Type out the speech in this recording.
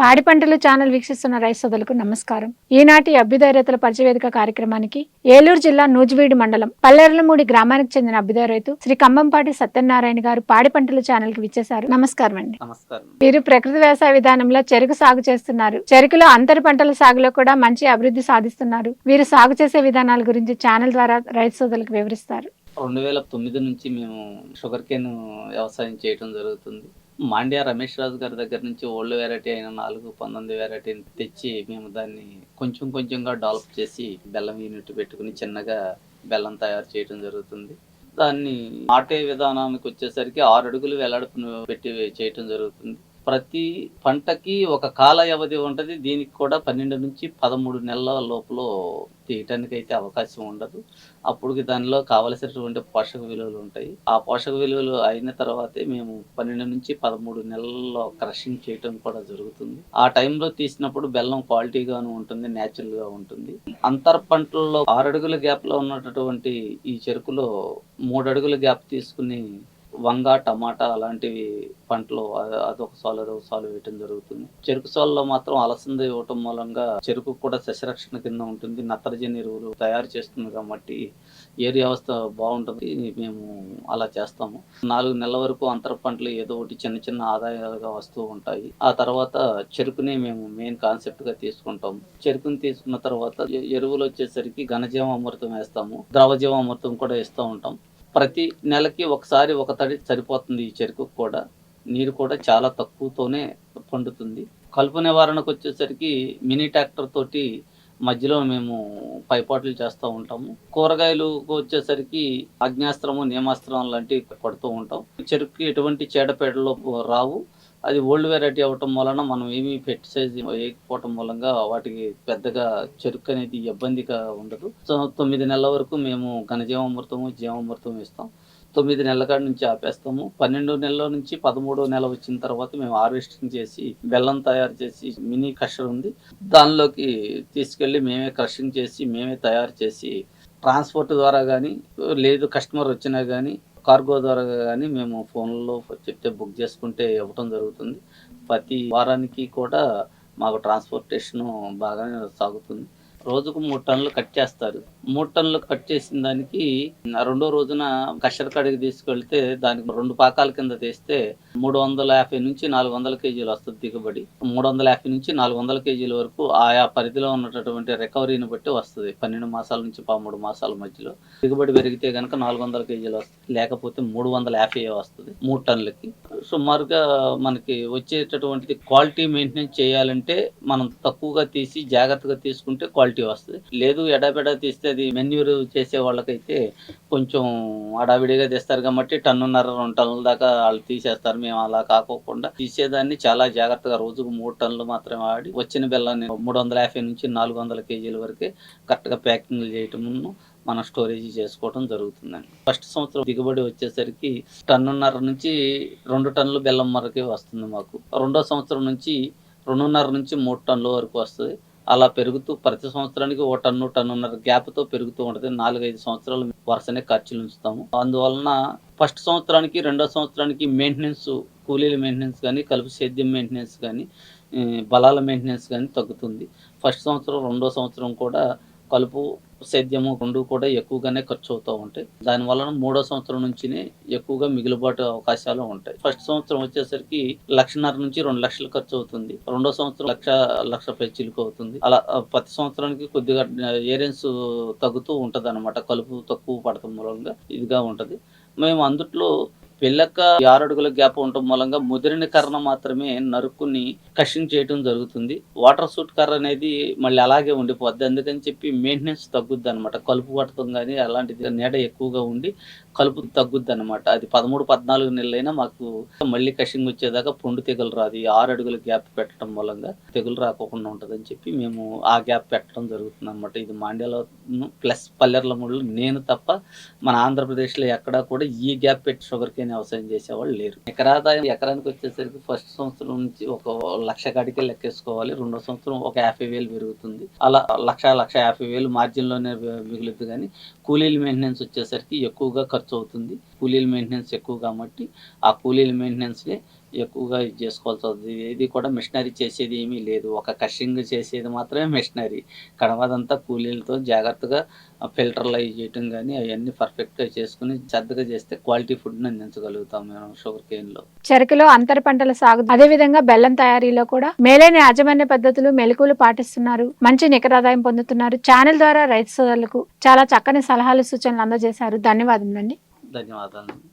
పాడి పంటలు ఛానల్ వీక్షిస్తున్న రైతు సోదరులకు నమస్కారం. ఈనాటి అభ్యుదయ రైతుల పరిచయవేదిక కార్యక్రమానికి ఏలూరు జిల్లా నూజివీడి మండలం పల్లెర్లమూడి గ్రామానికి చెందిన అభ్యుదయ రైతు శ్రీ కంబంపాటి సత్యనారాయణ గారు పాడి పంటలు ఛానల్కి విచ్చేశారు. నమస్కారం అండి. వీరు ప్రకృతి వ్యవసాయ విధానంలో చెరుకు సాగు చేస్తున్నారు. చెరుకులో అంతర పంటల సాగులో కూడా మంచి అభివృద్ధి సాధిస్తున్నారు. వీరు సాగు చేసే విధానాల గురించి ఛానల్ ద్వారా రైతు సోదరులకు వివరిస్తారు. రెండు వేల తొమ్మిది నుంచి మేము షుగర్ కేన్ వ్యవసాయం చేయడం జరుగుతుంది. మాండ్యా రమేష్ రాజు గారి దగ్గర నుంచి ఓల్డ్ వెరైటీ అయిన నాలుగు పంతొమ్మిది వెరైటీని తెచ్చి మేము దాన్ని కొంచెం కొంచెంగా డెవలప్ చేసి బెల్లం యూనిట్ పెట్టుకుని చిన్నగా బెల్లం తయారు చేయడం జరుగుతుంది. దాన్ని నాటే విధానానికి వచ్చేసరికి ఆరు అడుగులు వెల్లడుపును పెట్టి చేయటం జరుగుతుంది. ప్రతి పంటకి ఒక కాల వ్యవధి ఉంటుంది. దీనికి కూడా పన్నెండు నుంచి పదమూడు నెలల లోపల తీయటానికి అయితే అవకాశం ఉండదు. అప్పుడు దానిలో కావలసినటువంటి పోషక విలువలు ఉంటాయి. ఆ పోషక విలువలు అయిన తర్వాతే మేము పన్నెండు నుంచి పదమూడు నెలల్లో క్రషింగ్ చేయటం కూడా జరుగుతుంది. ఆ టైంలో తీసినప్పుడు బెల్లం క్వాలిటీగాను ఉంటుంది న్యాచురల్గా ఉంటుంది. అంతర పంటల్లో ఆరు అడుగుల ఉన్నటువంటి ఈ చెరుకులో మూడు అడుగుల గ్యాప్ తీసుకుని వంగ టమాటా అలాంటివి పంటలు అదొక సాలు అదొక సాలు వేయటం జరుగుతుంది. చెరుకు సాల్లో మాత్రం అలసంద ఇవ్వటం మూలంగా చెరుకు కూడా శశరక్షణ కింద ఉంటుంది. నత్రజని ఎరువులు తయారు చేస్తుంది కాబట్టి ఏరు వ్యవస్థ బాగుంటుంది మేము అలా చేస్తాము. నాలుగు నెలల వరకు అంతర పంటలు ఏదో ఒకటి చిన్న చిన్న ఆదాయాలుగా వస్తూ ఉంటాయి. ఆ తర్వాత చెరుకుని మేము మెయిన్ కాన్సెప్ట్గా తీసుకుంటాము. చెరుకుని తీసుకున్న తర్వాత ఎరువులు వచ్చేసరికి ఘనజీవ అమృతం వేస్తాము. ద్రవజీవ అమృతం కూడా ఇస్తూ ఉంటాం. ప్రతి నెలకి ఒకసారి ఒక తడి సరిపోతుంది ఈ చెరుకు కూడా. నీరు కూడా చాలా తక్కువతోనే పండుతుంది. కలుపు నివారణకు వచ్చేసరికి మినీ ట్రాక్టర్ తోటి మధ్యలో మేము పైపాట్లు చేస్తూ ఉంటాము. కూరగాయలు వచ్చేసరికి అగ్నాస్త్రము నియమాస్త్రం లాంటివి కొడుతూ ఉంటాం. చెరుకు ఎటువంటి చీడపీడలు రావు. అది ఓల్డ్ వెరైటీ అవ్వటం వలన మనం ఏమీ పెస్టిసైజ్ వేయకపోవటం మూలంగా వాటికి పెద్దగా చెరుకు అనేది ఇబ్బందిగా ఉండదు. సో తొమ్మిది నెలల వరకు మేము ఘనజీవామృతము జీవామృతం ఇస్తాం. తొమ్మిది నెలల కాడ నుంచి ఆపేస్తాము. పన్నెండు నెలల నుంచి పదమూడో నెల వచ్చిన తర్వాత మేము హార్వెస్టింగ్ చేసి బెల్లం తయారు చేసి మినీ క్రషర్ ఉంది. దానిలోకి తీసుకెళ్ళి మేమే క్రషింగ్ చేసి మేమే తయారు చేసి ట్రాన్స్పోర్ట్ ద్వారా కానీ లేదు కస్టమర్ వచ్చినా కానీ కార్గో ద్వారా కానీ మేము ఫోన్లో చెప్తే బుక్ చేసుకుంటే ఇవ్వటం జరుగుతుంది. ప్రతి వారానికి కూడా మాకు ట్రాన్స్పోర్టేషన్ బాగానే సాగుతుంది. రోజుకు మూడు టన్నులు కట్ చేస్తారు. మూడు టన్నులు కట్ చేసిన దానికి రెండో రోజున కషర్ కాడికి తీసుకెళ్తే దానికి రెండు పాకాల కింద తీస్తే మూడు వందల యాభై నుంచి నాలుగు వందల కేజీలు వస్తుంది దిగుబడి. మూడు వందల యాభై నుంచి నాలుగు వందల కేజీల వరకు ఆయా పరిధిలో ఉన్నటువంటి రికవరీని బట్టి వస్తుంది. పన్నెండు మాసాల నుంచి పదమూడు మాసాల మధ్యలో దిగుబడి పెరిగితే కనుక నాలుగు వందల కేజీలు వస్తుంది. లేకపోతే మూడు వందల యాభై వస్తుంది మూడు టన్నులకి. సుమారుగా మనకి వచ్చేటటువంటిది క్వాలిటీ మెయింటెనెన్స్ చేయాలంటే మనం తక్కువగా తీసి జాగ్రత్తగా తీసుకుంటే క్వాలిటీ వస్తుంది. లేదు ఎడాబెడా తీస్తే అది మెన్యూర్ చేసే వాళ్ళకైతే కొంచెం అడావిడిగా తీస్తారు కాబట్టి టన్నున్నర రెండు టన్నుల దాకా వాళ్ళు తీసేస్తారు. మేము అలా కాకోకుండా తీసేదాన్ని చాలా జాగ్రత్తగా. రోజుకు మూడు టన్నులు మాత్రమే ఆడి వచ్చిన బెల్లాన్ని మూడు వందల యాభై నుంచి నాలుగు వందల కేజీల వరకే కరెక్ట్గా ప్యాకింగ్ చేయటమును మనం స్టోరేజ్ చేసుకోవడం జరుగుతుందండి. ఫస్ట్ సంవత్సరం దిగుబడి వచ్చేసరికి టన్నున్నర నుంచి రెండు టన్నులు బెల్లం వరకే వస్తుంది మాకు. రెండో సంవత్సరం నుంచి రెండున్నర నుంచి మూడు టన్నుల వరకు వస్తుంది. అలా పెరుగుతూ ప్రతి సంవత్సరానికి ఓ టన్ను టన్నున్నర గ్యాప్తో పెరుగుతూ ఉంటుంది. నాలుగైదు సంవత్సరాలు వరుసనే ఖర్చులు ఉంచుతాము. అందువలన ఫస్ట్ సంవత్సరానికి రెండో సంవత్సరానికి మెయింటెనెన్స్ కూలీల మెయింటెనెన్స్ కానీ కలుపు సేద్యం మెయింటెనెన్స్ కానీ బలాల మెయింటెనెన్స్ కానీ తగ్గుతుంది. ఫస్ట్ సంవత్సరం రెండో సంవత్సరం కూడా కలుపు సేద్యము రెండు కూడా ఎక్కువగానే ఖర్చు అవుతూ ఉంటాయి. దాని వలన మూడో సంవత్సరం నుంచినే ఎక్కువగా మిగులుబాటు అవకాశాలు ఉంటాయి. ఫస్ట్ సంవత్సరం వచ్చేసరికి లక్షన్నర నుంచి రెండు లక్షలు ఖర్చు అవుతుంది రెండో సంవత్సరం లక్ష లక్ష చిలుకు అవుతుంది. అలా ప్రతి సంవత్సరానికి కొద్దిగా ఏరియన్స్ తగ్గుతూ ఉంటది అనమాట కలుపు తక్కువ పడటం మూలంగా ఇదిగా ఉంటది. మేము అందుట్లో పిల్లక ఆరడుగుల గ్యాప్ ఉండటం మూలంగా ముదిరిన కర్ర మాత్రమే నరుక్కుని కషింగ్ చేయటం జరుగుతుంది. వాటర్ సూట్ కర్ర అనేది మళ్ళీ అలాగే ఉండిపోద్ది. అందుకని చెప్పి మెయింటెనెన్స్ తగ్గుద్ది అనమాట కలుపు పడటం కానీ అలాంటిది నీడ ఎక్కువగా ఉండి కలుపు తగ్గుద్ది అనమాట అది పదమూడు పద్నాలుగు నెలలైనా మాకు మళ్ళీ కషింగ్ వచ్చేదాకా పుండు తెగులు రాదు. ఈ ఆరు అడుగుల గ్యాప్ పెట్టడం మూలంగా తెగులు రాకోకుండా ఉంటుందని చెప్పి మేము ఆ గ్యాప్ పెట్టడం జరుగుతుంది అనమాట ఇది మాండ్యాలో ప్లస్ పల్లెర్ల ముళ్ళు నేను తప్ప మన ఆంధ్రప్రదేశ్లో ఎక్కడా కూడా ఈ గ్యాప్ పెట్టి షుగర్ కేన్ వ్యవసాయం చేసేవాళ్ళు లేరు. ఎకరాదాయం ఎకరానికి వచ్చేసరికి ఫస్ట్ సంవత్సరం నుంచి ఒక లక్ష కాడికే లెక్కేసుకోవాలి. రెండో సంవత్సరం ఒక యాభై వేలు పెరుగుతుంది. అలా లక్ష లక్ష యాభై వేలు మార్జిన్లోనే మిగులుద్ది కానీ కూలీల మెయింటెనెన్స్ వచ్చేసరికి ఎక్కువగా ఖర్చు అవుతుంది కూలీల మెయింటెనెన్స్ ఎక్కువ కాబట్టి ఆ కూలీల మెయింటెనెన్స్లే ఎక్కువగా ఇది చేసుకోవాల్సి వస్తుంది. ఇది కూడా మిషనరీ చేసేది ఏమీ లేదు. ఒక కషింగ్ చేసేది మాత్రమే మిషనరీ కడవదంతా కూలీలతో జాగ్రత్తగా ఫిల్టర్లు అవి చేయటం కానీ అవన్నీ పర్ఫెక్ట్గా చేసుకుని శ్రద్ధగా చేస్తే క్వాలిటీ ఫుడ్ని అందించగలుగుతాం మేము షుగర్ కేన్లో చెరుకులో అంతర పంటల సాగు అదే విధంగా బెల్లం తయారీలో కూడా మేలైన యాజమాన్య పద్ధతులు మెలకువలు పాటిస్తున్నారు. మంచి నికరాదాయం పొందుతున్నారు. ఛానల్ ద్వారా రైతు సోదరులకు చాలా చక్కని సలహాలు సూచనలు అందజేశారు. ధన్యవాదములండి. ధన్యవాదాలు.